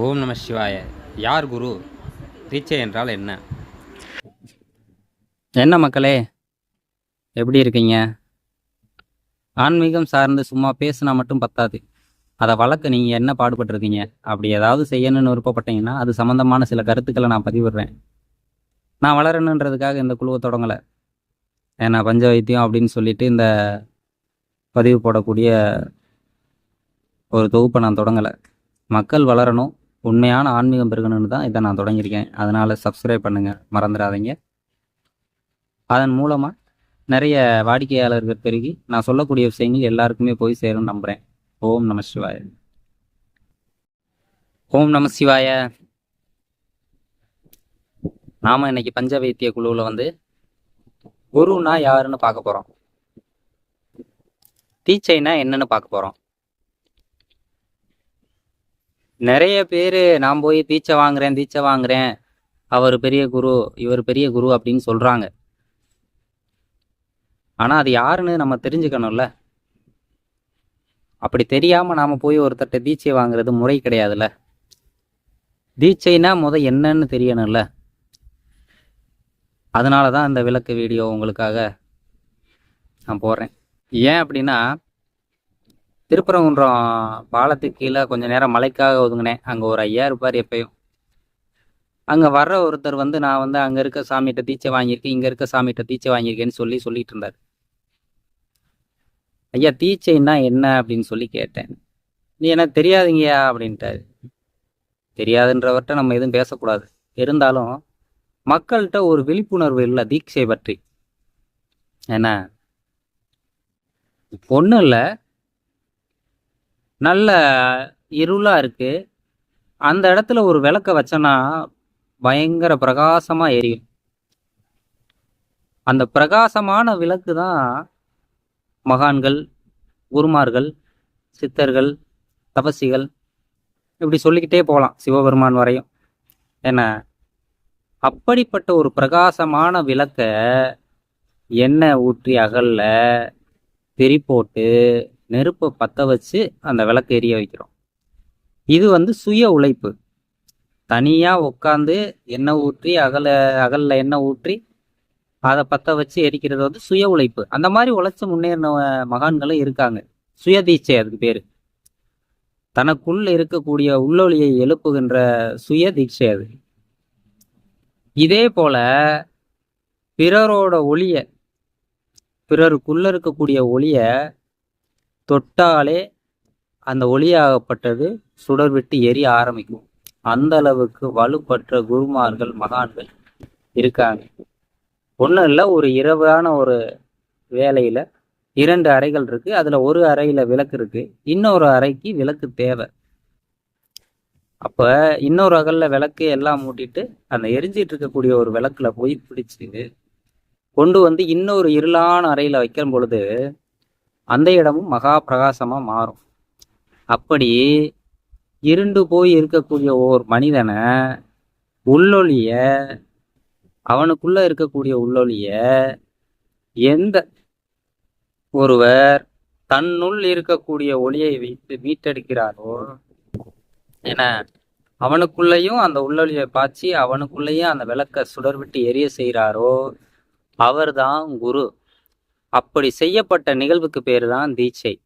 ஓம் நம சிவாய. யார் குரு? தீட்சை என்றால் என்ன? என்ன மக்களே எப்படி இருக்கீங்க? ஆன்மீகம் சார்ந்து சும்மா பேசினா மட்டும் பத்தாது. அதை வளர்க்க நீங்கள் என்ன பாடுபட்டிருக்கீங்க? அப்படி ஏதாவது செய்யணும்னு விருப்பப்பட்டீங்கன்னா அது சம்மந்தமான சில கருத்துக்களை நான் பதிவிடுறேன். நான் வளரணுன்றதுக்காக இந்த குழுவை தொடங்கலை. ஏன்னா பஞ்ச வைத்தியம் அப்படின்னு சொல்லிட்டு இந்த பதிவு போடக்கூடிய ஒரு தொகுப்பை நான் தொடங்கலை. மக்கள் வளரணும் உண்மையான ஆன்மீகம் பெருகணும்னு தான் இதை நான் தொடங்கியிருக்கேன். அதனால் சப்ஸ்கிரைப் பண்ணுங்கள் மறந்துடாதீங்க. அதன் மூலமாக நிறைய வாடிக்கையாளர்கள் பெருகி நான் சொல்லக்கூடிய விஷயங்கள் எல்லாருக்குமே போய் சேரும் நம்புகிறேன் ஓம் நம சிவாய. ஓம் நம சிவாய. நாம இன்னைக்கு பஞ்ச வைத்திய குழுவில் வந்து குருன்னா யாருன்னு பார்க்க போகிறோம் தீச்சைனா என்னன்னு பார்க்க போகிறோம் நிறைய பேர் நான் போய் தீட்சை வாங்குறேன் தீட்சை வாங்குறேன். அவர் பெரிய குரு இவர் பெரிய குரு அப்படின்னு சொல்கிறாங்க ஆனால் அது யாருன்னு நம்ம தெரிஞ்சுக்கணும்ல. அப்படி தெரியாமல் நாம் போய் ஒருத்தர்கிட்ட தீட்சை வாங்குறது முறை கிடையாதுல்ல. தீட்சைனா முத என்னன்னு தெரியணும்ல. அதனால தான் இந்த விளக்கு வீடியோ உங்களுக்காக நான் போடுறேன். ஏன் அப்படின்னா திருப்பரங்குன்றம் பாலத்துக்கு கீழே கொஞ்சம் நேரம் மலைக்காக ஒதுங்கினேன். அங்கே ஒரு ஐயா இருப்பார் எப்பயும். அங்கே வர்ற ஒருத்தர் வந்து நான் வந்து அங்கே இருக்க சாமிகிட்ட தீட்சை வாங்கியிருக்கேன் இங்கே இருக்க சாமிகிட்ட தீட்சை வாங்கியிருக்கேன்னு சொல்லி சொல்லிட்டு இருந்தார். ஐயா தீட்சைன்னா என்ன? அப்படின்னு சொல்லி கேட்டேன். நீ எனக்கு தெரியாதுங்கய்யா அப்படின்ட்டாரு. தெரியாதுன்றவர்கிட்ட நம்ம எதுவும் பேசக்கூடாது. இருந்தாலும் மக்கள்கிட்ட ஒரு விழிப்புணர்வு இல்லை தீட்சை பற்றி. என்ன? ஒன்றும் இல்லை. நல்ல இருளாக இருக்குது அந்த இடத்துல ஒரு விளக்க வச்சோன்னா பயங்கர பிரகாசமாக எரியும். அந்த பிரகாசமான விளக்கு தான் மகான்கள் குருமார்கள் சித்தர்கள் தபசிகள் இப்படி சொல்லிக்கிட்டே போகலாம் சிவபெருமான் வரையும். ஏன்னா அப்படிப்பட்ட ஒரு பிரகாசமான விளக்க எண்ணெய் ஊற்றி அகல்ல திரி போட்டு நெருப்பை பற்ற வச்சு அந்த விளக்கு எரிய வைக்கிறோம். இது வந்து சுய உழைப்பு. தனியாக உட்காந்து எண்ணெய் ஊற்றி அகல அகலில் எண்ணெய் ஊற்றி அதை பற்ற வச்சு எரிக்கிறது வந்து சுய உழைப்பு. அந்த மாதிரி உழைச்சி முன்னேறின மகான்களும் இருக்காங்க. சுயதீட்சை அதுக்கு பேர். தனக்குள் இருக்கக்கூடிய உள்ளொலியை எழுப்புகின்ற சுய தீட்சை அது. இதே போல பிறரோட ஒளிய பிறருக்குள்ள இருக்கக்கூடிய ஒளிய தொட்டாலே அந்த ஒளியாகப்பட்டது சுடர் விட்டு எரிய ஆரம்பிக்கும். அந்த அளவுக்கு வலுப்பற்ற குருமார்கள் மகான்கள் இருக்காங்க. ஒன்றும் இல்லை ஒரு இரவான ஒரு வேலையில் இரண்டு அறைகள் இருக்கு. அதில் ஒரு அறையில் விளக்கு இருக்கு. இன்னொரு அறைக்கு விளக்கு தேவை. அப்போ இன்னொரு அகலில் விளக்கு எல்லாம் மூட்டிட்டு அந்த எரிஞ்சிட்டு இருக்கக்கூடிய ஒரு விளக்குல போய் பிடிச்சி கொண்டு வந்து இன்னொரு இருளான அறையில் வைக்கும் பொழுது அந்த இடமும் மகா பிரகாசமாக மாறும். அப்படி இருண்டு போய் இருக்கக்கூடிய ஓர் மனிதனை உள்ளொலிய அவனுக்குள்ள இருக்கக்கூடிய உள்ளொலிய எந்த ஒருவர் தன்னுள் இருக்கக்கூடிய ஒளியை வைத்து மீட்டெடுக்கிறாரோ என அவனுக்குள்ளேயும் அந்த உள்ளொலியை பாய்ச்சி அவனுக்குள்ளேயும் அந்த விளக்க சுடர் விட்டு எரிய செய்கிறாரோ அவர்தான் குரு. அப்படி செய்யப்பட்ட நிகழ்வுக்கு பேர் தான் தீட்சை.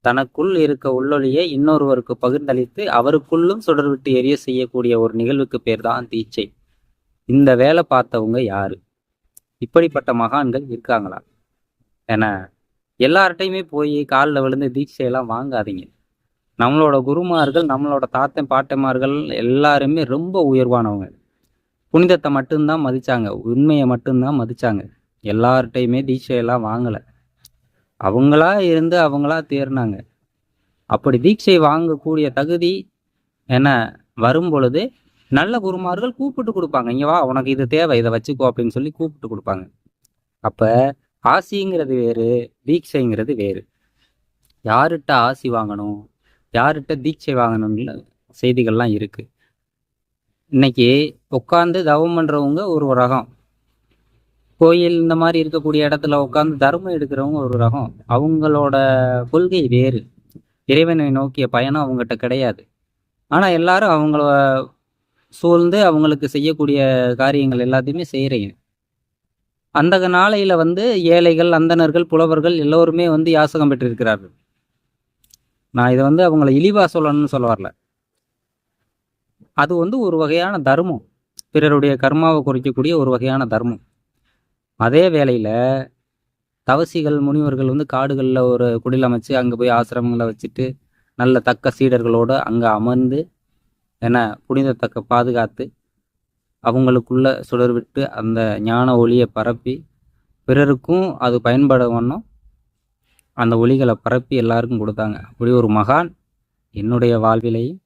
தனக்குள் இருக்க உள்ளொலியை இன்னொருவருக்கு பகிர்ந்தளித்து அவருக்குள்ளும் சுடர் விட்டு எரிய செய்யக்கூடிய ஒரு நிகழ்வுக்கு பேர் தான் தீட்சை. இந்த வேலை பார்த்தவங்க யாரு? இப்படிப்பட்ட மகான்கள் இருக்காங்களா? என எல்லார்ட்டையுமே போய் காலில் விழுந்து தீட்சையெல்லாம் வாங்காதீங்க. நம்மளோட குருமார்கள் நம்மளோட தாத்தன் பாட்டமார்கள் எல்லாருமே ரொம்ப உயர்வானவங்க. புனிதத்தை மட்டும்தான் மதிச்சாங்க உண்மையை மட்டும்தான் மதிச்சாங்க. எல்லார்ட்டையுமே தீட்சையெல்லாம் வாங்கலை. அவங்களா இருந்து அவங்களா தேர்னாங்க. அப்படி தீட்சை வாங்கக்கூடிய தகுதி என்ன? வரும் பொழுது நல்ல குருமார்கள் கூப்பிட்டு கொடுப்பாங்க. இங்கே வா உனக்கு இது தேவை இதை வச்சுக்கோ அப்படின்னு சொல்லி கூப்பிட்டு கொடுப்பாங்க. அப்போ ஆசிங்கிறது வேறு தீட்சைங்கிறது வேறு. யார்கிட்ட ஆசி வாங்கணும்? யார்கிட்ட தீட்சை வாங்கணும்னு செய்திகள்லாம் இருக்குது இன்னைக்கு உட்காந்து தவம் பண்ணுறவங்க ஒரு ரகம் கோயில் இந்த மாதிரி இருக்கக்கூடிய இடத்துல உட்காந்து தர்மம் எடுக்கிறவங்க ஒரு ரகம். அவங்களோட கொள்கை வேறு. இறைவனை நோக்கிய பயணம் அவங்ககிட்ட கிடையாது. ஆனால் எல்லாரும் அவங்கள சூழ்ந்து அவங்களுக்கு செய்யக்கூடிய காரியங்கள் எல்லாத்தையுமே செய்கிறீங்க அந்த நாளையில் வந்து ஏழைகள் அந்தணர்கள் புலவர்கள் எல்லோருமே வந்து யாசகம் பெற்றிருக்கிறார்கள். நான் இதை வந்து அவங்கள இழிவாக சொல்லணும்னு சொல்ல வரல. அது வந்து ஒரு வகையான தர்மம். பிறருடைய கர்மாவை குறிக்கக்கூடிய ஒரு வகையான தர்மம். அதே வேளையில் தவசிகள் முனிவர்கள் வந்து காடுகளில் ஒரு குடில் அமைச்சு அங்கே போய் ஆசிரமங்களை வச்சுட்டு நல்ல தக்க சீடர்களோடு அங்கே அமர்ந்து என்ன புனிதத்தக்க பாதுகாத்து அவங்களுக்குள்ள சுடர் விட்டு அந்த ஞான ஒளியை பரப்பி பிறருக்கும் அது பயன்பட வண்ணம் அந்த ஒளிகளை பரப்பி எல்லாருக்கும் கொடுத்தாங்க. அப்படி ஒரு மகான் என்னுடைய வாழ்விலையும்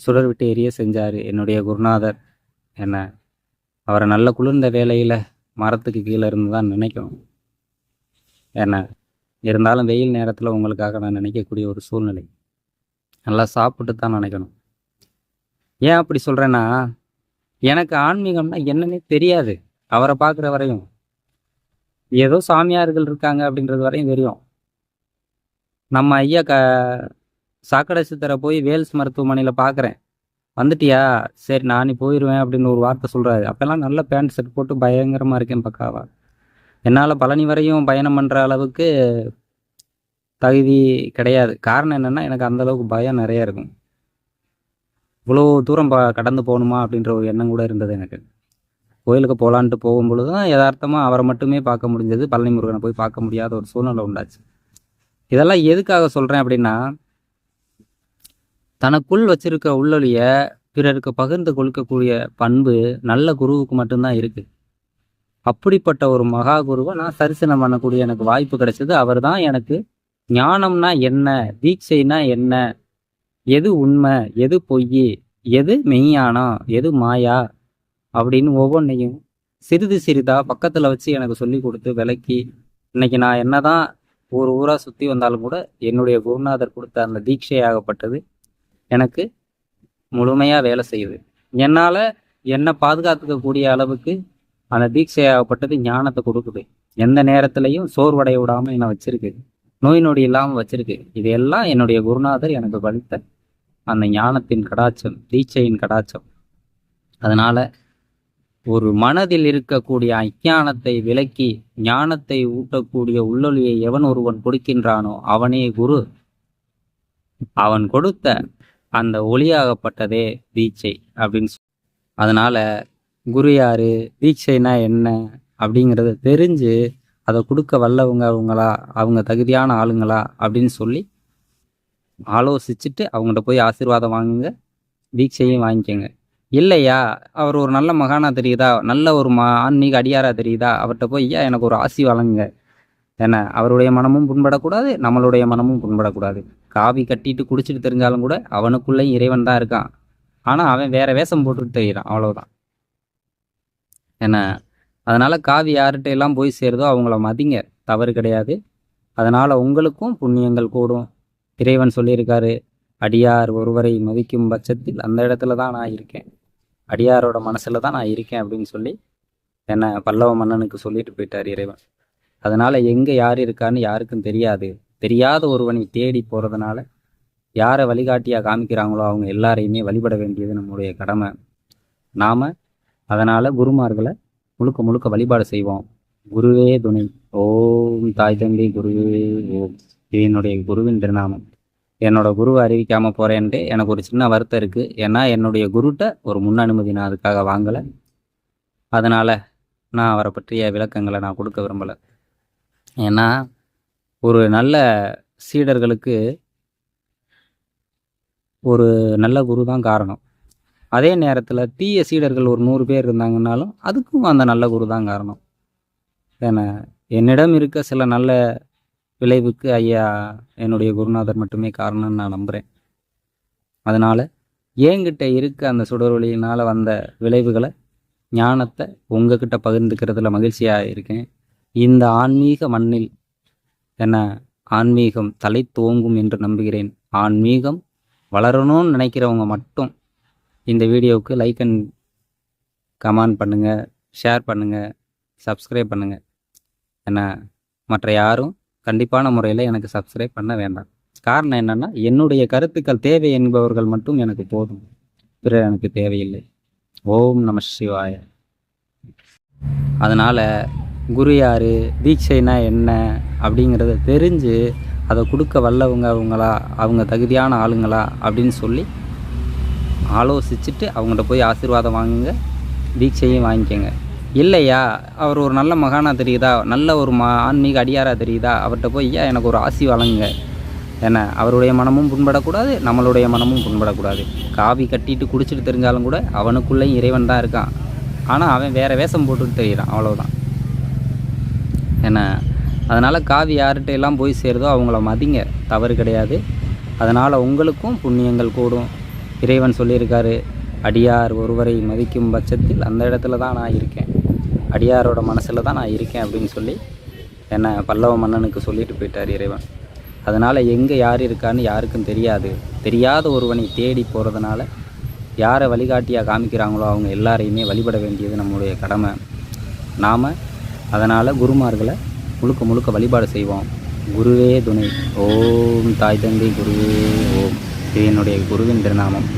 சுடர் விட்டு எரிய செஞ்சார் என்னுடைய குருநாதர். என்ன? அவரை நல்ல குளிர்ந்த வேலையில் மரத்துக்கு கீழே இருந்து தான் நினைக்கும் என்ன இருந்தாலும் வெயில் நேரத்தில் உங்களுக்காக நான் நினைக்கக்கூடிய ஒரு சூழ்நிலை. நல்லா சாப்பிட்டு தான் நினைக்கணும். ஏன் அப்படி சொல்கிறேன்னா எனக்கு ஆன்மீகம்னா என்னன்னே தெரியாது. அவரை பார்க்குற வரையும். ஏதோ சாமியார்கள் இருக்காங்க அப்படின்றது வரையும் தெரியும். நம்ம ஐயா க சாக்கடை சித்தரை போய் வேல்ஸ் மருத்துவமனையில் பார்க்குறேன். வந்துட்டியா? சரி நானே போயிடுவேன் அப்படின்னு ஒரு வார்த்தை சொல்கிறாரு அப்போல்லாம் நல்ல பேண்ட் செட் போட்டு பயங்கரமாக இருக்கேன் பக்காவா. என்னால் பழனி வரையும் பயணம் பண்ணுற அளவுக்கு தகுதி கிடையாது. காரணம் என்னென்னா எனக்கு அந்தளவுக்கு பயம் நிறையா இருக்கும். இவ்வளோ தூரம் ப கடந்து போகணுமா அப்படின்ற ஒரு எண்ணம் கூட இருந்தது எனக்கு. கோயிலுக்கு போகலான்ட்டு போகும்பொழுது தான் யதார்த்தமாக அவரை மட்டுமே பார்க்க முடிஞ்சது. பழனி முருகனை போய் பார்க்க முடியாத ஒரு சூழ்நிலை உண்டாச்சு. இதெல்லாம் எதுக்காக சொல்கிறேன் அப்படின்னா தனக்குள் வச்சிருக்க உள்ளொலிய பிறருக்கு பகிர்ந்து கொடுக்கக்கூடிய பண்பு நல்ல குருவுக்கு மட்டும்தான் இருக்குது அப்படிப்பட்ட ஒரு மகா குருவை நான் சரிசனம் பண்ணக்கூடிய எனக்கு வாய்ப்பு கிடைச்சது. அவர் தான் எனக்கு ஞானம்னா என்ன தீட்சைனா என்ன எது உண்மை எது பொய் எது மெய்யானம் எது மாயா அப்படின்னு ஒவ்வொன்றையும் சிறிது சிறிதா பக்கத்தில் வச்சு எனக்கு சொல்லி கொடுத்து விளக்கி இன்னைக்கு நான் என்னதான் ஒரு ஊராக சுற்றி வந்தாலும் கூட என்னுடைய குருநாதர் கொடுத்த அந்த தீட்சையாகப்பட்டது எனக்கு முழுமையாக வேலை செய்யுது. என்னால் என்னை பாதுகாத்துக்கக்கூடிய அளவுக்கு அந்த தீட்சையாகப்பட்டது ஞானத்தை கொடுக்குது. எந்த நேரத்துலையும் சோர்வடைய விடாமல் என்னை வச்சிருக்கு. நோய் நொடி இல்லாமல் வச்சிருக்கு. இதையெல்லாம் என்னுடைய குருநாதர் எனக்கு வலித்த அந்த ஞானத்தின் கடாச்சம் தீட்சையின் கடாச்சம். அதனால ஒரு மனதில் இருக்கக்கூடிய அஜானத்தை விலக்கி ஞானத்தை ஊட்டக்கூடிய உள்ளொலியை எவன் ஒருவன் கொடுக்கின்றானோ அவனே குரு. அவன் கொடுத்த அந்த ஒளியாகப்பட்டதே தீட்சை அப்படின்னு சொ- அதனால குரு யாரு தீட்சைனா என்ன அப்படிங்கிறத தெரிஞ்சு அதை கொடுக்க வல்லவங்க அவங்களா அவங்க தகுதியான ஆளுங்களா அப்படின்னு சொல்லி ஆலோசிச்சுட்டு அவங்கள்ட்ட போய் ஆசீர்வாதம் வாங்குங்க தீட்சையும் வாங்கிக்கோங்க. இல்லையா? அவர் ஒரு நல்ல மகானா தெரியுதா? நல்ல ஒரு மா ஆன்மீக அடியாரா தெரியுதா? அவர்கிட்ட போய் ஐயா எனக்கு ஒரு ஆசி வழங்குங்க. என்ன? அவருடைய மனமும் புண்படக்கூடாது நம்மளுடைய மனமும் புண்படக்கூடாது. காவி கட்டிட்டு குடிச்சிட்டு தெரிஞ்சாலும் கூட அவனுக்குள்ளேயும் இறைவன் தான் இருக்கான். ஆனால் அவன் வேற வேஷம் போட்டுட்டு தெரியிறான் அவ்வளோதான் என்ன? அதனால காவி யார்கிட்ட எல்லாம் போய் சேருதோ அவங்கள மதிங்க. தவறு கிடையாது. அதனால் உங்களுக்கும் புண்ணியங்கள் கூடும். இறைவன் சொல்லியிருக்காரு அடியார் ஒருவரை மதிக்கும் பட்சத்தில் அந்த இடத்துல தான் நான் இருக்கேன். அடியாரோட மனசில் தான் நான் இருக்கேன் அப்படின்னு சொல்லி என்ன பல்லவ மன்னனுக்கு சொல்லிட்டு போயிட்டார் இறைவன். அதனால் எங்கே யார் இருக்கான்னு யாருக்கும் தெரியாது. தெரியாத ஒருவனை தேடி போகிறதுனால யாரை வழிகாட்டியாக காமிக்கிறாங்களோ அவங்க எல்லாரையுமே வழிபட வேண்டியது நம்முடைய கடமை. நாம் அதனால் குருமார்களை முழுக்க முழுக்க வழிபாடு செய்வோம். குருவே துணை. ஓம் தாய் தந்தை குருவே. ஓம். இது என்னுடைய குருவின் திருநாமம். என்னோட குருவை அறிவிக்காமல் போகிறேன்ட்டு எனக்கு ஒரு சின்ன வருத்தம் இருக்குது ஏன்னா என்னுடைய குருட்ட ஒரு முன் அனுமதி நான் அதுக்காக வாங்கலை. அதனால் நான் அவரை பற்றிய விளக்கங்களை நான் கொடுக்க விரும்பலை. ஏன்னா ஒரு நல்ல சீடர்களுக்கு ஒரு நல்ல குரு தான் காரணம். அதே நேரத்தில் தீய சீடர்கள் ஒரு நூறு பேர் இருந்தாங்கன்னாலும் அதுக்கும் அந்த நல்ல குரு தான் காரணம். ஏன்னா என்னிடம் இருக்க சில நல்ல விளைவுக்கு ஐயா என்னுடைய குருநாதர் மட்டுமே காரணம்னு நான் நம்புகிறேன் அதனால் என்கிட்ட இருக்க அந்த சுடரொளியினால் வந்த விளைவுகளை ஞானத்தை உங்ககிட்ட பகிர்ந்துக்கிறதுல மகிழ்ச்சியாக இருக்கேன். இந்த ஆன்மீக மண்ணில் என ஆன்மீகம் தலை தோங்கும் என்று நம்புகிறேன். ஆன்மீகம் வளரணும்னு நினைக்கிறவங்க மட்டும் இந்த வீடியோவுக்கு லைக் அண்ட் கமெண்ட் பண்ணுங்கள் ஷேர் பண்ணுங்கள் சப்ஸ்கிரைப் பண்ணுங்கள் என்ன மற்ற யாரும் கண்டிப்பான முறையில் எனக்கு சப்ஸ்கிரைப் பண்ண வேண்டாம். காரணம் என்னன்னா என்னுடைய கருத்துக்கள் தேவை என்பவர்கள் மட்டும் எனக்கு போதும். பிறர் எனக்கு தேவையில்லை. ஓம் நம சிவாய. அதனால் குரு யார் தீட்சைனா என்ன அப்படிங்கிறத தெரிஞ்சு அதை கொடுக்க வல்லவங்க அவங்களா அவங்க தகுதியான ஆளுங்களா அப்படின்னு சொல்லி ஆலோசிச்சுட்டு அவங்கள்ட்ட போய் ஆசீர்வாதம் வாங்குங்க தீட்சையும் வாங்கிக்கோங்க. இல்லையா? அவர் ஒரு நல்ல மகானா தெரியுதா? நல்ல ஒரு மா ஆன்மீக அடியாராக தெரியுதா? அவர்கிட்ட போய் ஐயா எனக்கு ஒரு ஆசி வழங்குங்க. என்ன? அவருடைய மனமும் புண்படக்கூடாது நம்மளுடைய மனமும் புண்படக்கூடாது. காவி கட்டிட்டு குடிச்சிட்டு தெரிஞ்சாலும் கூட அவனுக்குள்ளேயும் இறைவன் தான் இருக்கான். ஆனால் அவன் வேறு வேஷம் போட்டுட்டு தெரியிறான். அவ்வளோதான் என்ன? அதனால் காவி யார்கிட்ட எல்லாம் போய் சேருதோ அவங்கள மதிங்க. தவறு கிடையாது. அதனால் உங்களுக்கும் புண்ணியங்கள் கூடும். இறைவன் சொல்லியிருக்காரு அடியார் ஒருவரை மதிக்கும் பட்சத்தில் அந்த இடத்துல தான் நான் இருக்கேன். அடியாரோட மனசில் தான் நான் இருக்கேன் அப்படின்னு சொல்லி என்ன பல்லவ மன்னனுக்கு சொல்லிட்டு போயிட்டார் இறைவன். அதனால் எங்கே யார் இருக்கான்னு யாருக்கும் தெரியாது. தெரியாத ஒருவனை தேடி போகிறதுனால யாரை வழிகாட்டியாக காமிக்கிறாங்களோ அவங்க எல்லாரையுமே வழிபட வேண்டியது நம்முடைய கடமை. நாம் அதனால் குருமார்களை முழுக்க முழுக்க வழிபாடு செய்வோம். குருவே துணை. ஓம் தாய் தந்தை குருவே ஓம். இது என்னுடைய குருவின் திருநாமம்.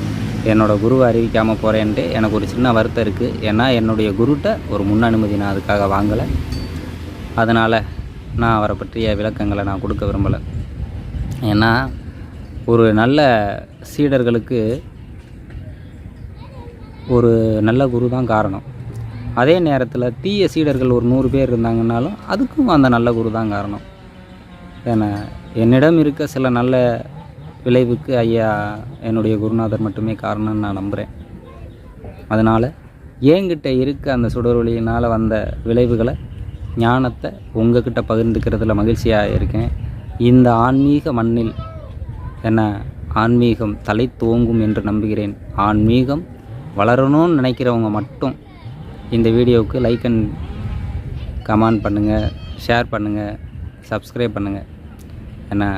என்னோட குருவை அறிவிக்காமல் போகிறேன்ட்டு எனக்கு ஒரு சின்ன வருத்தம் இருக்குது ஏன்னா என்னுடைய குருட்ட ஒரு முன் அனுமதி நான் அதுக்காக வாங்கலை. அதனால் நான் அவரை பற்றிய விளக்கங்களை நான் கொடுக்க விரும்பலை. ஏன்னா ஒரு நல்ல சீடர்களுக்கு ஒரு நல்ல குரு தான் காரணம். அதே நேரத்தில் தீய சீடர்கள் ஒரு நூறு பேர் இருந்தாங்கன்னாலும் அதுக்கும் அந்த நல்ல குரு தான் காரணம். ஏன்னா என்னிடம் இருக்க சில நல்ல விளைவுக்கு ஐயா என்னுடைய குருநாதர் மட்டுமே காரணம்னு நான் நம்புகிறேன் அதனால் என்கிட்ட இருக்க அந்த சுடரொளியினால் வந்த விளைவுகளை ஞானத்தை உங்ககிட்ட பகிர்ந்துக்கிறதுல மகிழ்ச்சியாக இருக்கேன். இந்த ஆன்மீக மண்ணில் என்ன ஆன்மீகம் தலை தோங்கும் என்று நம்புகிறேன். ஆன்மீகம் வளரணும்னு நினைக்கிறவங்க மட்டும் இந்த வீடியோவுக்கு லைக் அண்ட் கமெண்ட் பண்ணுங்கள் ஷேர் பண்ணுங்கள் சப்ஸ்கிரைப் பண்ணுங்கள் ஏன்னா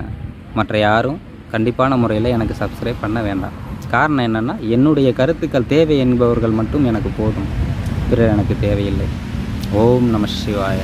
மற்ற யாரும் கண்டிப்பான முறையில் எனக்கு சப்ஸ்கிரைப் பண்ண வேண்டாம். காரணம் என்னென்னா என்னுடைய கருத்துக்கள் தேவை என்பவர்கள் மட்டும் எனக்கு போதும். பிறர் எனக்கு தேவையில்லை. ஓம் நம சிவாய.